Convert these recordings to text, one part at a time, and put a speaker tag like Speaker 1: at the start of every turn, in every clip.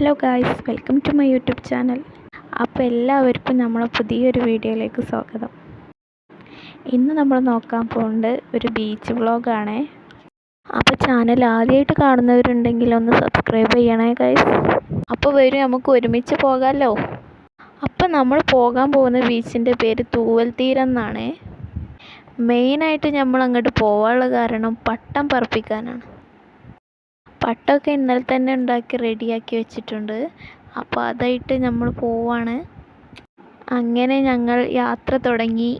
Speaker 1: Hello guys welcome to my YouTube channel അപ്പോൾ എല്ലാവർക്കും നമ്മളെ പുതിയൊരു വീഡിയോയിലേക്ക് സ്വാഗതം. ഇന്ന് നമ്മൾ നോക്കാൻ പോകുന്നത് ഒരു ബീച്ച് വ്ളോഗാണേ അപ്പോൾ ചാനൽ ആദ്യമായിട്ട് കാണുന്നവരുണ്ടെങ്കിൽ ഒന്ന് സബ്സ്ക്രൈബ് ചെയ്യണേ ഗായ്സ് അപ്പോൾ വരും നമുക്ക് ഒരുമിച്ച് പോകാമല്ലോ അപ്പോൾ നമ്മൾ പോകാൻ പോകുന്ന ബീച്ചിന്റെ പേര് തൂവൽ തീരം എന്നാണ്. മെയിനായിട്ട് നമ്മൾ അങ്ങോട്ട് പോകാനുള്ള കാരണം പട്ടം പറപ്പിക്കാനാണ്. പട്ടമൊക്കെ ഇന്നലെ തന്നെ ഉണ്ടാക്കി റെഡിയാക്കി വെച്ചിട്ടുണ്ട്. അപ്പോൾ അതായിട്ട് നമ്മൾ പോവാണ്. അങ്ങനെ ഞങ്ങൾ യാത്ര തുടങ്ങി.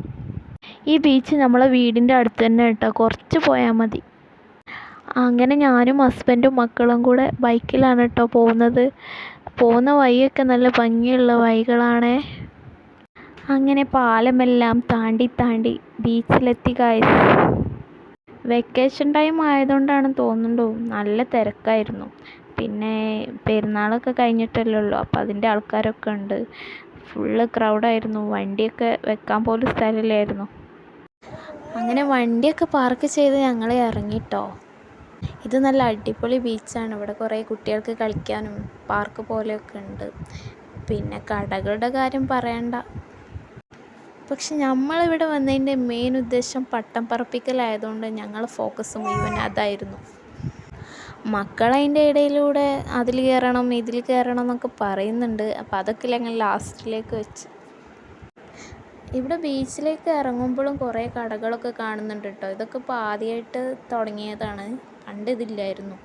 Speaker 1: ഈ ബീച്ച് നമ്മളെ വീടിന്റെ അടുത്ത് തന്നെ കേട്ടോ. കുറച്ച് പോയാൽ മതി. അങ്ങനെ ഞാനും ഹസ്ബൻഡും മക്കളും കൂടെ ബൈക്കിലാണ് കേട്ടോ പോകുന്നത്. പോകുന്ന വഴിയൊക്കെ നല്ല ഭംഗിയുള്ള വഴികളാണ്. അങ്ങനെ പാലമെല്ലാം താണ്ടി താണ്ടി ബീച്ചിലെത്തി കായസ് വെക്കേഷൻ ടൈം ആയതുകൊണ്ടാണ് തോന്നുന്നുണ്ടോ? നല്ല തിരക്കായിരുന്നു. പിന്നെ പെരുന്നാളൊക്കെ കഴിഞ്ഞിട്ടല്ലേ ഉള്ളൂ. അപ്പോൾ അതിന്റെ ആൾക്കാരൊക്കെ ഉണ്ട്. ഫുള്ള് ക്രൗഡായിരുന്നു വണ്ടിയൊക്കെ വെക്കാൻ പോലും സ്ഥലമില്ലായിരുന്നു. അങ്ങനെ വണ്ടിയൊക്കെ പാർക്ക് ചെയ്ത് ഞങ്ങൾ ഇറങ്ങിട്ടോ. ഇത് നല്ല അടിപൊളി ബീച്ചാണ് ഇവിടെ കുറേ കുട്ടികൾക്ക് കളിക്കാനും പാർക്ക് പോലെയൊക്കെ ഉണ്ട്. പിന്നെ കടകളുടെ കാര്യം പറയണ്ട. പക്ഷെ നമ്മളിവിടെ വന്നതിന്റെ മെയിൻ ഉദ്ദേശം പട്ടം പറപ്പിക്കലായതുകൊണ്ട് ഞങ്ങൾ ഫോക്കസ് മുഴുവൻ അതായിരുന്നു. മക്കളതിന്റെ ഇടയിലൂടെ അതിൽ കയറണം ഇതിൽ കയറണം എന്നൊക്കെ പറയുന്നുണ്ട്. അപ്പോൾ അതൊക്കെ ഞങ്ങൾ ലാസ്റ്റിലേക്ക് വെച്ച്. ഇവിടെ ബീച്ചിലേക്ക് ഇറങ്ങുമ്പോഴും കുറേ കടകളൊക്കെ കാണുന്നുണ്ട് കേട്ടോ. ഇതൊക്കെ ഇപ്പോൾ ആദ്യമായിട്ട് തുടങ്ങിയതാണ്. പണ്ട് ഇതില്ലായിരുന്നു.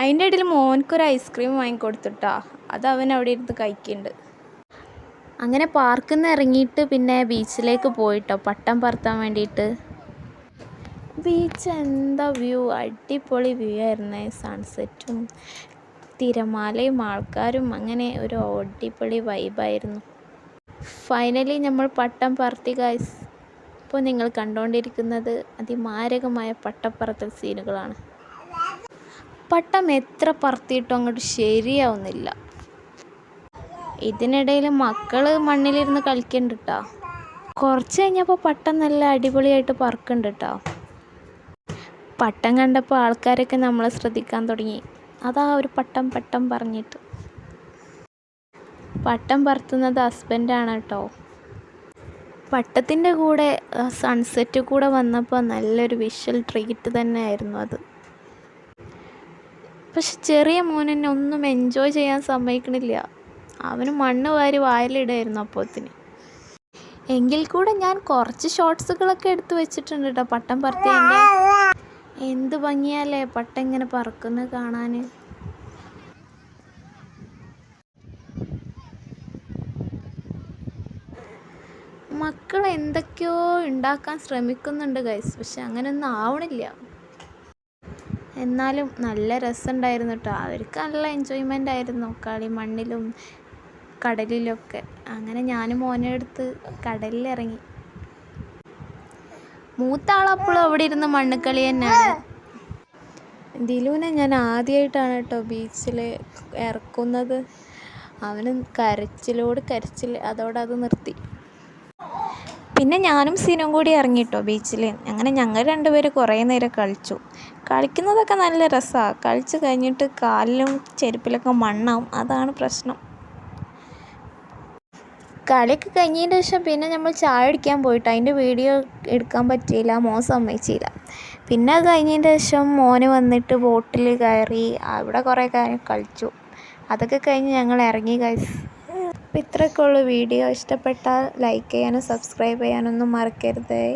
Speaker 1: അതിന്റെ ഇടയിൽ മോനക്കൊരു ഐസ്ക്രീം വാങ്ങിക്കൊടുത്തിട്ടാ അത് അവൻ അവിടെ ഇരുന്ന് കഴിക്കുന്നുണ്ട്. അങ്ങനെ പാർക്കിൽ നിന്ന് ഇറങ്ങിയിട്ട് പിന്നെ ബീച്ചിലേക്ക് പോയിട്ടോ പട്ടം പറത്താൻ വേണ്ടിയിട്ട്. ബീച്ച് എന്താ വ്യൂ? അടിപൊളി വ്യൂ ആയിരുന്നു സൺസെറ്റും. തിരമാലയും ആൾക്കാരും അങ്ങനെ ഒരു അടിപൊളി വൈബായിരുന്നു. ഫൈനലി നമ്മൾ പട്ടം പറത്തി ഗൈസ്. ഇപ്പോൾ നിങ്ങൾ കണ്ടുകൊണ്ടിരിക്കുന്നത് അതിമാരകമായ പട്ടപ്പറത്തൽ സീനുകളാണ്. പട്ടം എത്ര പറത്തിയിട്ടും അങ്ങോട്ട് ശരിയാവുന്നില്ല. ഇതിനിടയിൽ മക്കൾ മണ്ണിലിരുന്ന് കളിക്കുന്നുണ്ട് കേട്ടോ കുറച്ച് കഴിഞ്ഞപ്പോൾ പട്ടം നല്ല അടിപൊളിയായിട്ട് പറക്കുന്നുണ്ട് കേട്ടോ പട്ടം കണ്ടപ്പോൾ ആൾക്കാരൊക്കെ നമ്മളെ ശ്രദ്ധിക്കാൻ തുടങ്ങി. അതാ ഒരു പട്ടം പട്ടം പറഞ്ഞിട്ട്. പട്ടം പറത്തുന്നത് ഹസ്ബൻഡാണ് കേട്ടോ പട്ടത്തിന്റെ കൂടെ സൺസെറ്റ് കൂടെ വന്നപ്പോൾ നല്ലൊരു വിഷ്വൽ ട്രീറ്റ് തന്നെയായിരുന്നു അത്. പക്ഷെ ചെറിയ മോനെന്നെ ഒന്നും എൻജോയ് ചെയ്യാൻ സമ്മതിക്കണില്ല. അവന് മണ്ണ് വാരി വായിലിടായിരുന്നു അപ്പോത്തിന്. എങ്കിൽ കൂടെ ഞാൻ കുറച്ച് ഷോർട്സുകളൊക്കെ എടുത്തു വെച്ചിട്ടുണ്ട് കേട്ടോ പട്ടം പറത്തേന്റെ എന്ത് ഭംഗിയാലേ പട്ടം ഇങ്ങനെ പറക്കുന്നത് കാണാൻ മക്കൾ എന്തൊക്കെയോ ഉണ്ടാക്കാൻ ശ്രമിക്കുന്നുണ്ട് ഗൈസ് പക്ഷെ അങ്ങനെയൊന്നും ആവണില്ല. എന്നാലും നല്ല രസമുണ്ടായിരുന്നു കേട്ടോ അവർക്ക് നല്ല എൻജോയ്മെന്റ് ആയിരുന്നു. കളി മണ്ണിലും കടലിലൊക്കെ. അങ്ങനെ ഞാനും മോനെ എടുത്ത് കടലിലിറങ്ങി. മൂത്ത ആളപ്പോഴും അവിടെ ഇരുന്ന് മണ്ണുക്കളി തന്നെയാണ്. ദിലുവിനെ ഞാൻ ആദ്യമായിട്ടാണ് കേട്ടോ ബീച്ചിൽ ഇറക്കുന്നത് അവന് കരച്ചിലോട് കരച്ചിൽ അതോടെ അത് നിർത്തി. പിന്നെ ഞാനും സീനും കൂടി ഇറങ്ങി കേട്ടോ ബീച്ചിൽ അങ്ങനെ ഞങ്ങൾ രണ്ടുപേരും കുറേ നേരം കളിച്ചു. കളിക്കുന്നതൊക്കെ നല്ല രസമാണ് കളിച്ച് കഴിഞ്ഞിട്ട് കാലിലും ചെരുപ്പിലൊക്കെ മണ്ണാവും. അതാണ് പ്രശ്നം. കളിയൊക്കെ കഴിഞ്ഞതിന് ശേഷം പിന്നെ നമ്മൾ ചായ അടിക്കാൻ പോയിട്ട് അതിന്റെ വീഡിയോ എടുക്കാൻ പറ്റിയില്ല മോശം സമ്മതിച്ചില്ല. പിന്നെ അത് കഴിഞ്ഞതിന് ശേഷം മോന് വന്നിട്ട് ബോട്ടിൽ കയറി അവിടെ കുറേ കാര്യം കളിച്ചു. അതൊക്കെ കഴിഞ്ഞ് ഞങ്ങൾ ഇറങ്ങി കഴിച്ചു അപ്പോൾ ഇത്രയൊക്കെ ഉള്ളൂ വീഡിയോ. ഇഷ്ടപ്പെട്ടാൽ ലൈക്ക് ചെയ്യാനും സബ്സ്ക്രൈബ് ചെയ്യാനൊന്നും മറക്കരുതേ.